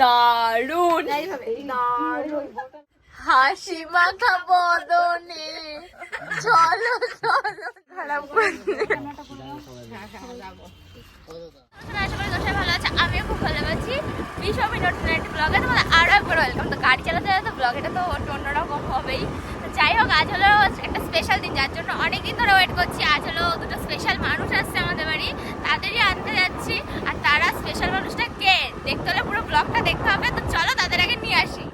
দারুণ হাসি মাখা বদনে চলো চলো। খারাপ ভালো আছে আমিও খুব ভালো আছি বিষয় নতুন একটি ব্লগে তোমাদের আরও একবার ওয়েলকাম তো গাড়ি চালাতে চালাতে ব্লগ এটা তো অন্যরকম হবেই। তো যাই হোক আজ হলো স্পেশাল দিন যার জন্য অনেক দিন ধরে ওয়েট করছি। আজ হলো দুটো স্পেশাল মানুষ আসছে আমাদের বাড়ি তাদেরই আনতে যাচ্ছি। আর তারা স্পেশাল মানুষটা কে? দেখতে হলে পুরো ব্লগটা দেখতে হবে তো চলো তাদের আগে নিয়ে আসি।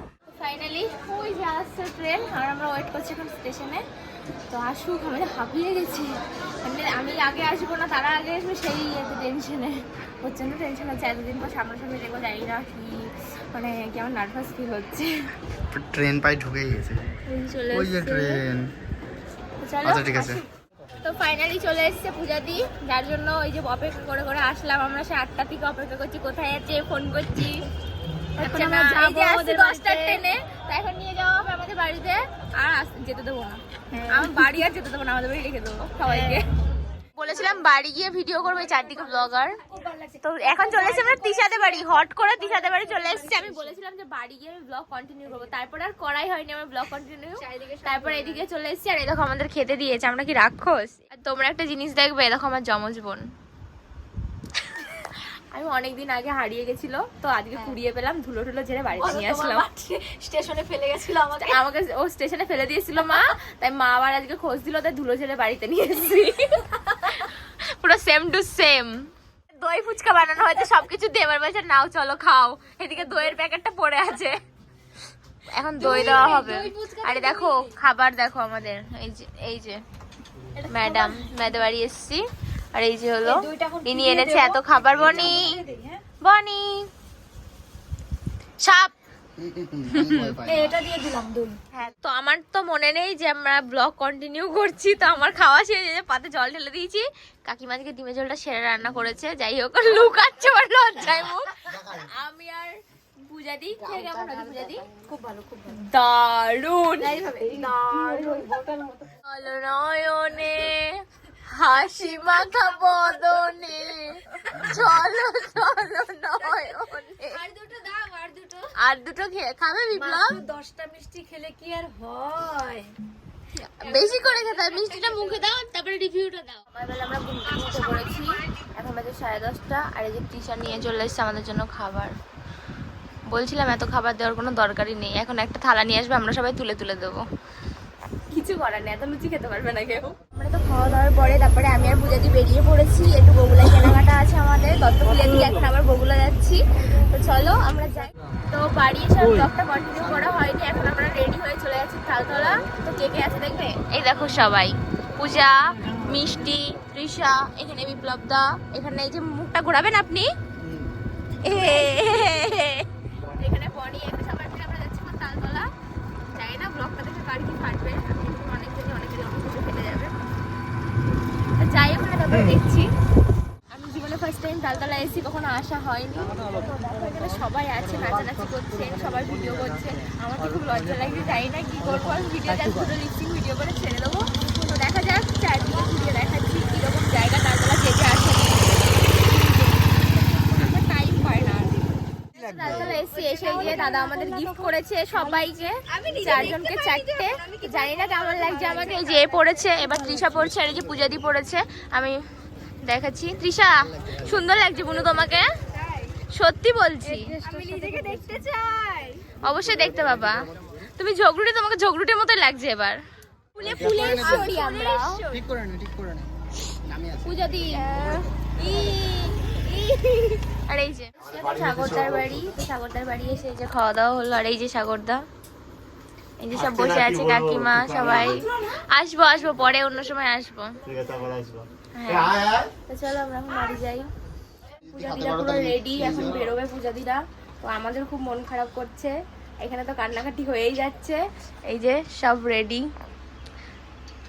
ফাইনালি ওই যে আসছে ট্রেন আর আমরা ওয়েট করছি এখন স্টেশনে তো আসুক আমি হাঁপিয়ে গেছি। আমি আমি আগে আসব না তারা আগে আসবে সেই এতে টেনশনে প্রচণ্ড টেনশন হচ্ছে এতদিন পর সামনাসামনি দেখব জানি না কি মানে কেমন নার্ভাস ফিল হচ্ছে। ট্রেন পাই ঢুকে গেছে। চলে ওই যে এসছে। ট্রেন। আচ্ছা, ঠিক আছে। তো ফাইনালি চলে এসেছে পূজা দি যার জন্য ওই যে অপেক্ষা করে করে আসলাম আমরা। সে আটটা থেকে অপেক্ষা করছি কোথায় আছে ফোন করছি। এখন আমরা যাব আসছি ওদের দশটার ট্রেনে তো এখন নিয়ে যাওয়া হবে আমাদের বাড়িতে। আর যেতে দেবো না। হ্যাঁ। আমার বাড়ি আর যেতে দেবো না আমাদের বাড়ি রেখে দেবো সবাইকে। বলেছিলাম বাড়ি গিয়ে ভিডিও করব এই চারদিকে ব্লগার তো এখন চলে এসেছি আমরা তিশাতে বাড়ি হট করে তিশাতে বাড়ি চলে এসেছি আমি। বলেছিলাম যে বাড়ি গিয়ে আমি ব্লগ কন্টিনিউ করব। তারপর আর করাই হয়নি আমার ব্লগ কন্টিনিউ তারপর এদিকে চলে এসেছি আর এই দেখো আমাদের খেতে দিয়েছে। আমরা কি রাক্ষস? আর তোমরা একটা জিনিস দেখবে এরকম আমার জমজ বোন। আমি অনেকদিন আগে হারিয়ে গেছিল তো আজকে কুড়িয়ে পেলাম ধুলো টুলো ঝেড়ে বাড়িতে নিয়ে আসলাম। স্টেশনে ফেলে গেছিল আমাকে। আমাকে ও স্টেশনে ফেলে দিয়েছিল মা তাই মা আবার আজকে খোঁজ দিল তাই ধুলো ঝেড়ে বাড়িতে নিয়ে এসেছি। পুরো সেম টু সেম দই ফুচকা বানানো হয়েছে সবকিছু দিয়ে। এবার বলছে নাও চলো খাও। এদিকে দইয়ের প্যাকেটটা পড়ে আছে। এখন দই দেওয়া হবে। আরে দেখো খাবার দেখো আমাদের। এই যে এই যে ম্যাডাম ম্যাডাম বাড়ি এসছি। আর এই যে হলো ইনি এনেছে এত খাবার বনি। হ্যাঁ? বনি। সাপ। হ্যাঁ তো আমার তো মনে নেই যে আমরা ব্লগ কন্টিনিউ করছি তো আমার খাওয়া শেষ হয়ে পাতে জল ঢেলে দিয়েছি। কাকিমা আজকে ডিমের ঝোলটা সেরে রান্না করেছে যাই হোক লুকাচ্ছে আমার লজ্জায় মুখ। আমি আর পূজা দি খেয়ে কেমন হয়েছে পূজা দি? খুব ভালো খুব ভালো। দারুণ। দারুণ। নয়নে হাসি মাখা বদনে চলো চলো নয়নে। আর দুটো দাও আর দুটো। আর দুটো খাবে বিপ্লব? দশটা মিষ্টি খেলে কি আর হয়? বেশি করে খেতে হয় মিষ্টিটা মুখে দাও তারপরে রিভিউটা দাও। সকালবেলা আমরা ঘুম থেকে উঠে পড়েছি। এখন বাজে সাড়ে দশটা আর এই যে টিচার নিয়ে চলে এসেছে আমাদের জন্য খাবার। বলছিলাম এত খাবার দেওয়ার কোনো দরকারই নেই এখন একটা থালা নিয়ে আসবে আমরা সবাই তুলে তুলে দেবো। কিছু করার নেই এত লুচি খেতে পারবে না কেউ। আমরা তো খাওয়া দাওয়ার পরে তারপরে আমি আর পূজাদি বেরিয়ে পড়েছি একটু বগুলায় কেনাকাটা আছে আমাদের দত্তপুলের দিকে এখন আবার বগুলা যাচ্ছি। তো চলো আমরা যাই। তো বাড়ি এসে ব্লগটা কন্টিনিউ করা হয়নি এখন আমরা রেডি হয়ে চলে যাচ্ছি তালতলা তো কে কে আছে দেখবে? এই দেখো সবাই। পূজা মিষ্টি তৃষা এখানে বিপ্লব দা এখানে এই যে মুখটা ঘোরাবেন আপনি? এখানে বনি এখানে সবার মিলে আমরা যাচ্ছি তালতলা যাই না ব্লগটা দেখে কার কি ফাটবে আমি অনেকজনই অনেকেরই অনেক কিছু ফেটে যাবে তো যাই ওখানে তারপরে দেখছি। আমি জীবনে ফার্স্ট টাইম তালতলা এসেছি কখনো আসা হয়নি। এখানে সবাই আছে নাচানাচি করছে সবাই ভিডিও করছে। আমার তো খুব লজ্জা লাগছে জানি না কি করব। আমি ভিডিও জাস্ট দুটো লিপসিং ভিডিও করে ছেড়ে দেবো। তো দেখা যাক চারদিকে ঘুরিয়ে দেখাচ্ছি কীরকম জায়গা তালতলা যেতে আসে টাইম পায় না আর তালতলা এসে গিয়ে দাদা আমাদের গিফট করেছে সবাইকে চারজনকে চারটে। জানি না কেমন লাগছে আমাকে। এই যে পড়েছে এবার তৃষা পড়ছে আর এই যে পূজাদি পড়েছে। আমি দেখাচ্ছি। তৃষা সুন্দর লাগছে বুনু তোমাকে? সত্যি বলছি। দেখতে চাই। অবশ্যই দেখতে পাবা। তুমি ঝগড়ুটে তোমাকে ঝগড়ুটের মতো লাগছে এবার। ফুলে ফুলে সরি আমরা ঠিক করে নে ঠিক করে নে। পূজা দি আর এই যে সাগরদার বাড়ি সাগরদার বাড়ি এসে এই যে খাওয়া দাওয়া হলো আর এই যে সাগরদা। এই যে সব বসে আছে কাকিমা সবাই। আসব আসব পরে অন্য সময় আসব। ঠিক আছে আবার আসব। হ্যাঁ। তো চলো আমরা এখন বাড়ি যাই। পূজা দিদা পুরো রেডি এখন বেরোবে পূজা দিদা। তো আমাদের খুব মন খারাপ করছে। এখানে তো কান্নাকাটি হয়েই যাচ্ছে। এই যে সব রেডি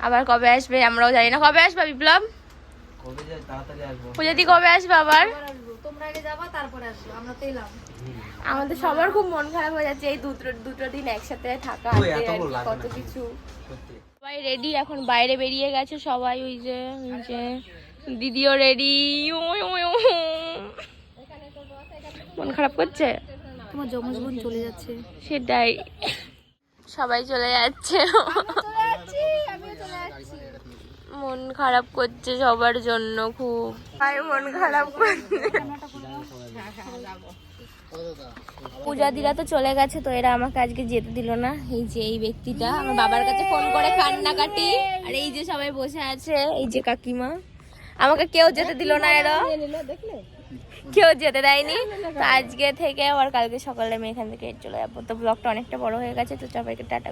আবার কবে আসবে আমরাও জানি না। কবে আসবে বিপ্লব? কবে আসব। পূজা দি কবে আসবে আবার? তোমরা আগে যাবা তারপরে আসব। আমরা তো এলাম। আমাদের সবার খুব মন খারাপ হয়ে যাচ্ছে এই দুটো দুটো দিন একসাথে থাকা ওই আর কি, কত কিছু। সবাই রেডি এখন বাইরে বেরিয়ে গেছে সবাই ওই যে ওই যে দিদিও রেডি মন খারাপ করছে? তোমার যমজ বোন চলে যাচ্ছে। সেটাই। সবাই চলে যাচ্ছে। মন খারাপ করছে সবার জন্য খুব। আর মন খারাপ করছে। পূজাদিরা তো চলে গেছে তো এরা আমাকে আজকে যেতে দিল না। এই যে এই ব্যক্তিটা আমার বাবার কাছে ফোন করে কান্নাকাটি। আর এই যে সবাই বসে আছে এই যে কাকিমা। আমাকে কেউ যেতে দিল না এরা। কেউ যেতে দেয়নি। তো আজকে থেকে আবার কালকে সকালে আমি এখান থেকে চলে যাব। তো ব্লগটা অনেকটা বড় হয়ে গেছে তো সবাইকে টাটা।